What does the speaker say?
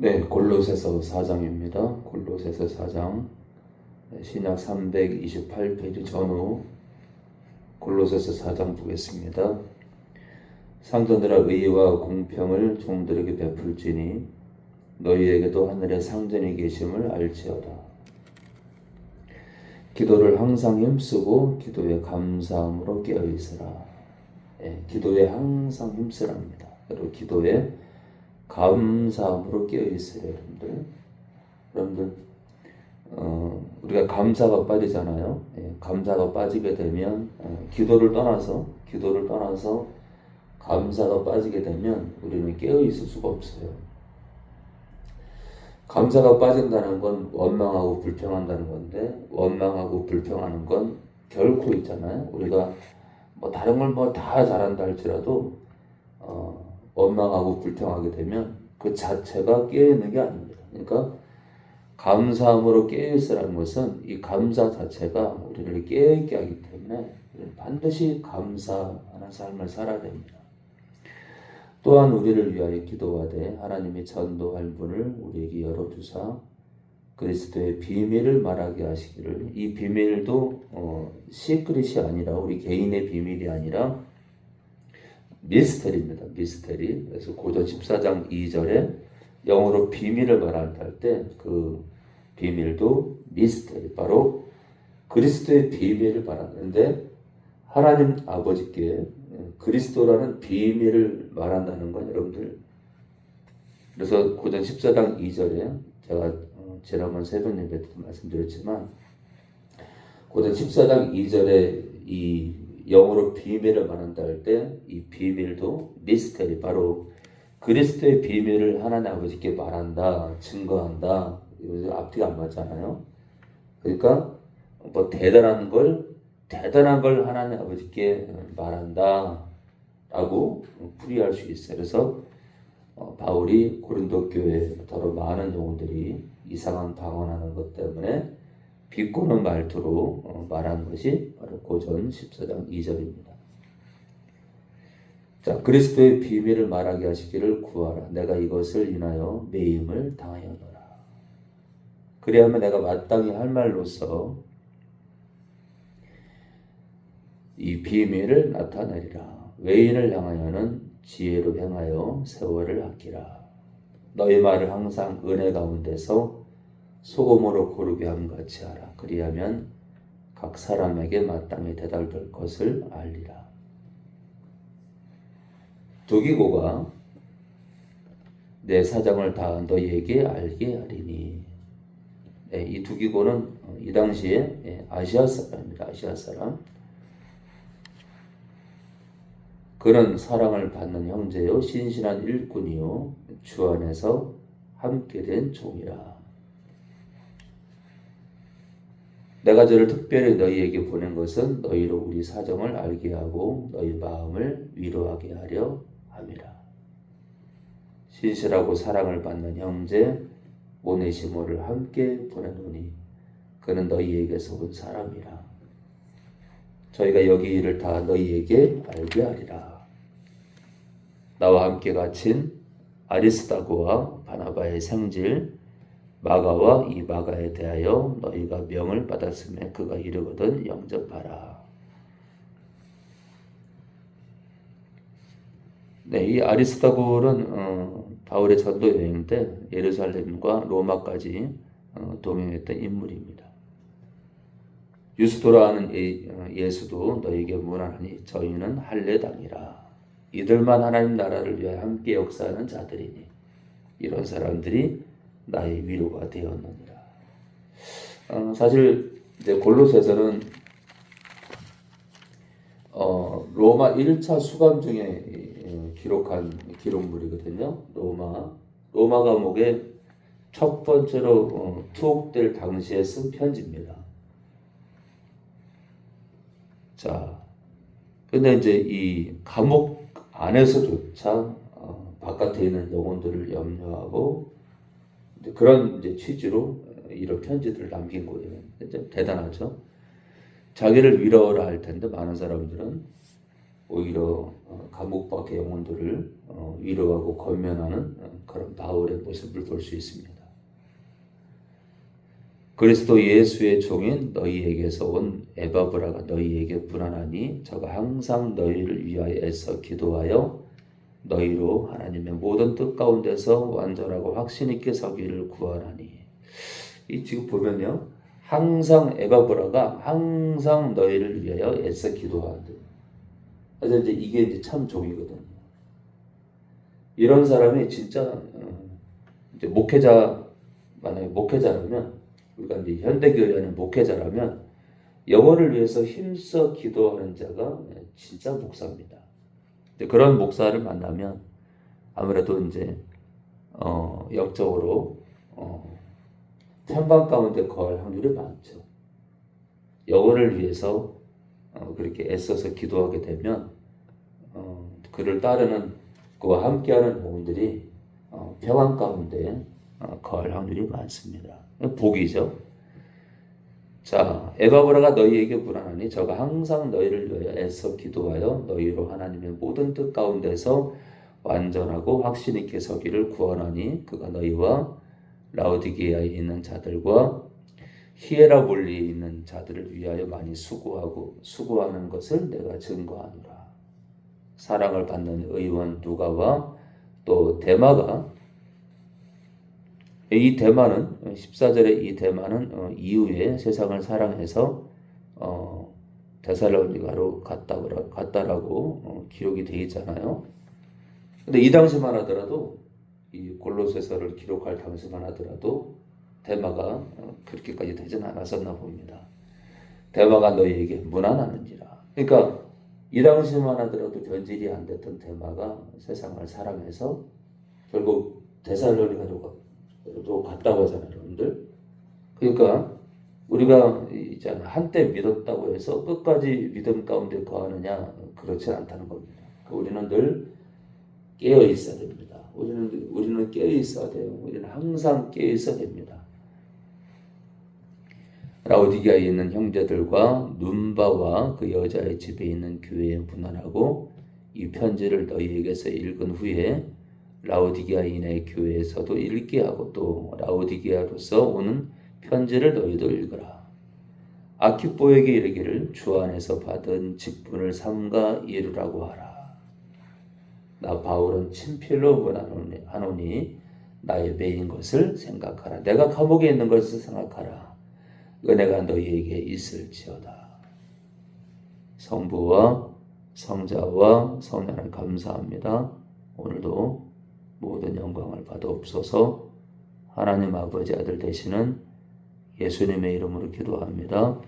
네, 골로새서 4장입니다. 골로새서 4장 네, 신약 328페이지 전후 골로새서 4장 보겠습니다. 상전들아 의와 공평을 종들에게 베풀지니 너희에게도 하늘에 상전이 계심을 알지어다. 기도를 항상 힘쓰고 기도에 감사함으로 깨어 있으라. 예, 기도에 항상 힘쓰랍니다. 그리고 기도에 감사함으로 깨어 있으래 여러분들. 여러분들 어, 우리가 감사가 빠지잖아요. 예, 감사가 빠지게 되면 어, 기도를 떠나서 기도를 떠나서 감사가 빠지게 되면 우리는 깨어 있을 수가 없어요. 감사가 빠진다는 건 원망하고 불평한다는 건데 원망하고 불평하는 건 결코 있잖아요. 우리가 뭐 다른 걸 뭐 다 잘한다 할지라도 어, 원망하고 불평하게 되면 그 자체가 깨어있는 게 아닙니다. 그러니까 감사함으로 깨어있으라는 것은 이 감사 자체가 우리를 깨어있게 하기 때문에 반드시 감사하는 삶을 살아야 됩니다. 또한 우리를 위하여 기도하되 하나님이 전도할 문을 우리에게 열어주사 그리스도의 비밀을 말하게 하시기를 이 비밀도 어, 시크릿이 아니라 우리 개인의 비밀이 아니라 미스테리입니다. 미스테리. 그래서 고전 14장 2절에 영어로 비밀을 말할 때 그 비밀도 미스테리. 바로 그리스도의 비밀을 말하는데 하나님 아버지께 그리스도라는 비밀을 말한다는 건 여러분들 그래서 고전 14장 2절에 제가 지난번 새벽 예배 때도 말씀드렸지만 고전 14장 2절에 이 영어로 비밀을 말한다 할 때 이 비밀도 미스테리 바로 그리스도의 비밀을 하나님 아버지께 말한다 증거한다. 앞뒤가 안 맞잖아요. 그러니까 뭐 대단한 걸 대단한 걸 하나님 아버지께 말한다 라고 풀이할 수 있어요. 그래서 어, 바울이 고린도 교회 더러 많은 영혼들이 이상한 방언하는 것 때문에 비꼬는 말투로 어, 말한 것이 바로 고전 14장 2절입니다. 자, 그리스도의 비밀을 말하게 하시기를 구하라. 내가 이것을 인하여 매임을 당하였노라. 그리하면 내가 마땅히 할 말로서 이 비밀을 나타내리라. 외인을 향하여는 지혜로 행하여 세월을 아끼라. 너희 말을 항상 은혜 가운데서 소금으로 고르게 함 같이 하라. 그리하면 각 사람에게 마땅히 대답될 것을 알리라. 두기고가 내 사정을 다 너희에게 알게 하리니. 네, 이 두기고는 이 당시에 예, 아시아 사람입니다. 아시아 사람. 그는 사랑을 받는 형제요 신실한 일꾼이요 주 안에서 함께 된 종이라. 내가 저를 특별히 너희에게 보낸 것은 너희로 우리 사정을 알게 하고 너희 마음을 위로하게 하려 함이라. 신실하고 사랑을 받는 형제 오네시모를 함께 보내노니 그는 너희에게서 온 사람이라. 저희가 여기 일을 다 너희에게 알게 하리라. 나와 함께 갇힌 아리스다고와 바나바의 생질 마가와 이 마가에 대하여 너희가 명을 받았음에 그가 이르거든 영접하라. 네, 이 아리스다고는 어, 바울의 전도 여행 때 예루살렘과 로마까지 어, 동행했던 인물입니다. 유스도라는 예, 수도 너에게 문안하니 저희는 할례당이라. 이들만 하나님 나라를 위하여 함께 역사하는 자들이니 이런 사람들이 나의 위로가 되었느니라. 어, 사실 이제 골로새서는 어, 로마 1차 수감 중에 기록한 기록물이거든요. 로마 로마 감옥에 첫 번째로 어, 투옥될 당시에 쓴 편지입니다. 자, 근데 이제 이 감옥 안에서조차 어, 바깥에 있는 영혼들을 염려하고 그런 이제 취지로 이런 편지들을 남긴 거예요. 대단하죠. 자기를 위로라 할 텐데 많은 사람들은 오히려 어, 감옥 밖의 영혼들을 어, 위로하고 건면하는 어, 그런 바울의 모습을 볼 수 있습니다. 그리스도 예수의 종인 너희에게서 온 에바브라가 너희에게 불안하니 저가 항상 너희를 위하여 애써 기도하여 너희로 하나님의 모든 뜻 가운데서 완전하고 확신 있게 서기를 구하나니 이 지금 보면요 항상 에바브라가 항상 너희를 위하여 애써 기도하는데 그래서 이제 이게 이제 참 종이거든요. 이런 사람이 진짜 어, 이제 목회자 만약에 목회자라면 우리가 이제 현대교회 안에 목회자라면 영혼을 위해서 힘써 기도하는 자가 진짜 목사입니다. 그런 목사를 만나면 아무래도 이제 어, 영적으로 어, 찬반 가운데 거할 확률이 많죠. 영혼을 위해서 어, 그렇게 애써서 기도하게 되면 어, 그를 따르는 그와 함께하는 영혼들이 어, 평안 가운데 어, 거할 확률이 많습니다. 복이죠. 자, 에바브라가 너희에게 불안하니 저가 항상 너희를 위하여 애써 기도하여 너희로 하나님의 모든 뜻 가운데서 완전하고 확신 있게 서기를 구원하니 그가 너희와 라우디게아에 있는 자들과 히에라볼리에 있는 자들을 위하여 많이 수고하고 수고하는 것을 내가 증거하노라. 사랑을 받는 의원 누가와 또 데마가 이 대만은 14절의 이 대만은 어, 이후에 세상을 사랑해서 어, 데살로니가로 갔다고 갔다라고 어, 기록이 되어 있잖아요. 근데 이 당시만 하더라도 이 골로새서를 기록할 당시만 하더라도 대마가 어, 그렇게까지 되진 않았었나 봅니다. 대마가 너희에게 무난하는지라. 그러니까 이 당시만 하더라도 변질이 안 됐던 대마가 세상을 사랑해서 결국 데살로니가로 또 갔다고 하잖아요, 여러분들. 그러니까 우리가 이제 한때 믿었다고 해서 끝까지 믿음 가운데 거하느냐 그렇지 않다는 겁니다. 우리는 늘 깨어 있어야 됩니다. 우리는 우리는 깨어 있어야 돼요. 우리는 항상 깨어 있어야 됩니다. 라우디게아에 있는 형제들과 눈바와 그 여자의 집에 있는 교회에 문안하고 이 편지를 너희에게서 읽은 후에 라오디게아인의 교회에서도 읽게 하고 또 라오디게아로서 오는 편지를 너희도 읽어라. 아키뽀에게 이르기를 주 안에서 받은 직분을 삼가 이루라고 하라. 나 바울은 친필로 문하노니 나의 매인 것을 생각하라. 내가 감옥에 있는 것을 생각하라. 은혜가 너희에게 있을지어다. 성부와 성자와 성령을 감사합니다. 오늘도 모든 영광을 받아옵소서 하나님 아버지 아들 되시는 예수님의 이름으로 기도합니다.